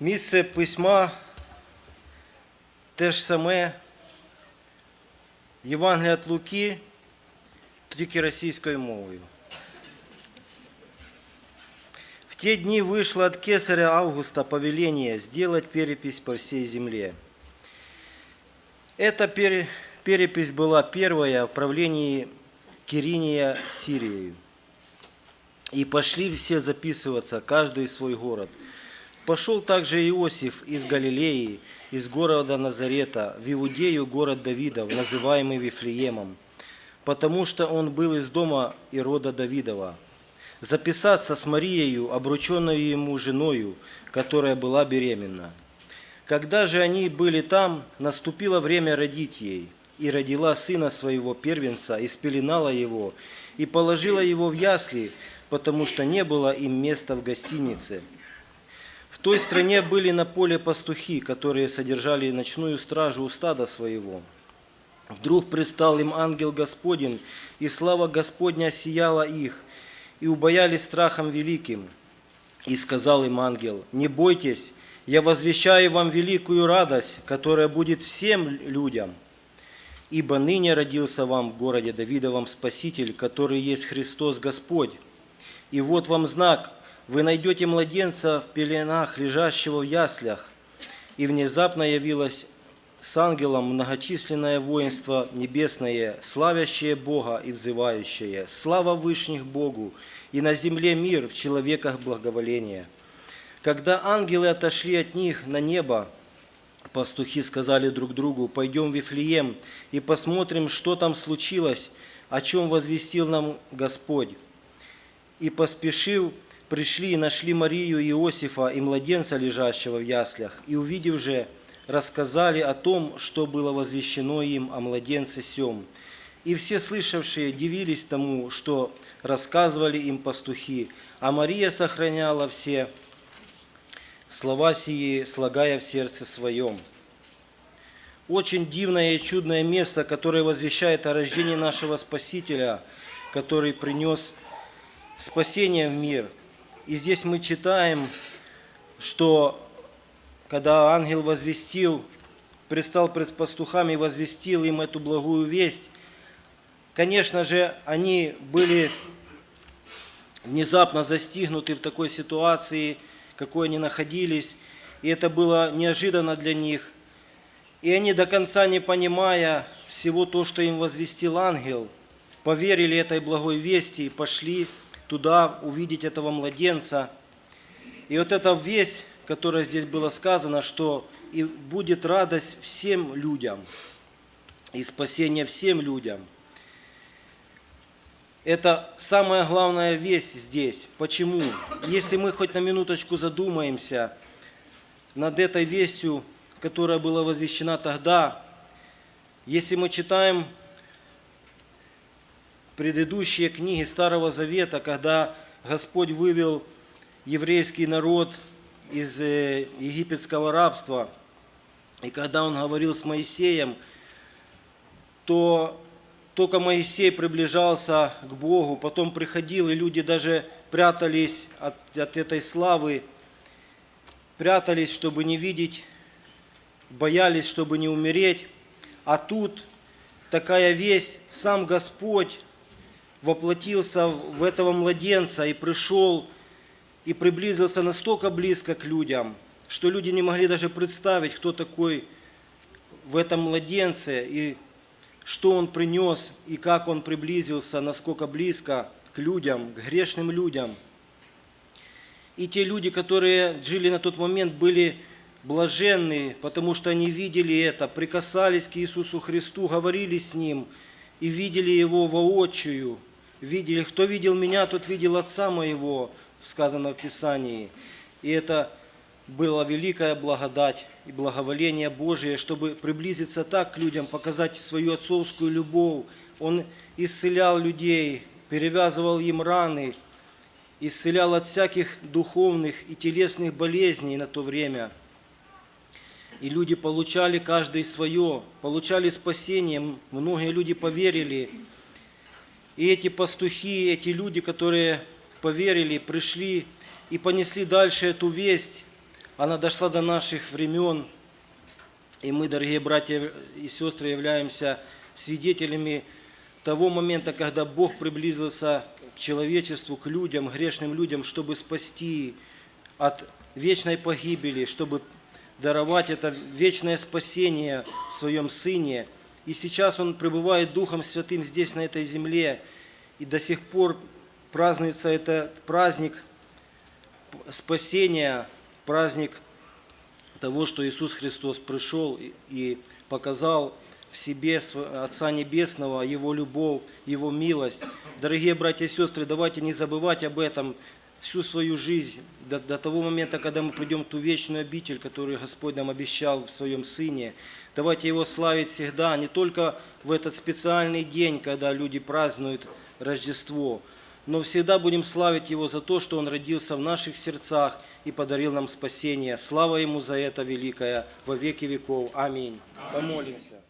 Місце письма те ж саме. Євангелія від Луки, тільки російською мовою. В те дни вышло от кесаря Августа повеление сделать перепись по всей земле. Эта пере- перепись была первая в правлении Кириния Сирией. И пошли все записываться, каждый в свой город. Пошел также Иосиф из Галилеи, из города Назарета, в Иудею, город Давидов, называемый Вифлеемом, потому что он был из дома Ирода Давидова, записаться с Марией, обрученной ему женою, которая была беременна. Когда же они были там, наступило время родить ей, и родила сына своего первенца, и спеленала его, и положила его в ясли, потому что не было им места в гостинице. Той стране были на поле пастухи, которые содержали ночную стражу у стада своего. Вдруг пристал им ангел Господень, и слава Господня сияла их, и убоялись страхом великим. И сказал им ангел, не бойтесь, я возвещаю вам великую радость, которая будет всем людям. Ибо ныне родился вам в городе Давидовом Спаситель, который есть Христос Господь. И вот вам знак, вы найдете младенца в пеленах, лежащего в яслях. И внезапно явилось с ангелом многочисленное воинство небесное, славящее Бога и взывающее. Слава Вышних Богу, и на земле мир в человеках благоволение. Когда ангелы отошли от них на небо, пастухи сказали друг другу, пойдем в Вифлеем и посмотрим, что там случилось, о чем возвестил нам Господь. И поспешив, пришли и нашли Марию и Иосифа и младенца, лежащего в яслях, и увидев же, рассказали о том, что было возвещено им о младенце сем. И все слышавшие дивились тому, что рассказывали им пастухи, а Мария сохраняла все слова сии, слагая в сердце своем. Очень дивное и чудное место, которое возвещает о рождении нашего Спасителя, который принес спасение в мир. И здесь мы читаем, что когда ангел возвестил, предстал пред пастухами и возвестил им эту благую весть, конечно же, они были внезапно застигнуты в такой ситуации, какой они находились, и это было неожиданно для них. И они до конца не понимая всего то, что им возвестил ангел, поверили этой благой вести и пошли туда увидеть этого младенца. И вот эта весть, которая здесь было сказано, что и будет радость всем людям, и спасение всем людям. Это самая главная весть здесь. Почему? Если мы хоть на минуточку задумаемся над этой вестью, которая была возвещена тогда, если мы читаем предыдущие книги Старого Завета, когда Господь вывел еврейский народ из э, египетского рабства, и когда Он говорил с Моисеем, то только Моисей приближался к Богу, потом приходил, и люди даже прятались от, от этой славы, прятались, чтобы не видеть, боялись, чтобы не умереть. А тут такая весть, сам Господь воплотился в этого младенца и пришел и приблизился настолько близко к людям, что люди не могли даже представить, кто такой в этом младенце и что он принес и как он приблизился, насколько близко к людям, к грешным людям. И те люди, которые жили на тот момент, были блаженны, потому что они видели это, прикасались к Иисусу Христу, говорили с Ним и видели Его воочию. Видели, кто видел меня, тот видел Отца моего, сказано в Писании. И это была великая благодать и благоволение Божие, чтобы приблизиться так к людям, показать свою отцовскую любовь. Он исцелял людей, перевязывал им раны, исцелял от всяких духовных и телесных болезней на то время. И люди получали каждый свое, получали спасение, многие люди поверили. И эти пастухи, эти люди, которые поверили, пришли и понесли дальше эту весть она дошла до наших времен, и мы, дорогие братья и сестры, являемся свидетелями того момента, когда Бог приблизился к человечеству, к людям, грешным людям, чтобы спасти от вечной погибели, чтобы даровать это вечное спасение в Своем Сыне. И сейчас Он пребывает Духом Святым здесь, на этой земле, и до сих пор празднуется этот праздник спасения, праздник того, что Иисус Христос пришел и- показал в себе Отца Небесного, Его любовь, Его милость. Дорогие братья и сестры, давайте не забывать об этом всю свою жизнь, до, до того момента, когда мы придем в ту вечную обитель, которую Господь нам обещал в Своем Сыне. Давайте Его славить всегда, не только в этот специальный день, когда люди празднуют Рождество, но всегда будем славить Его за то, что Он родился в наших сердцах и подарил нам спасение. Слава Ему за это великое во веки веков. Аминь. Помолимся.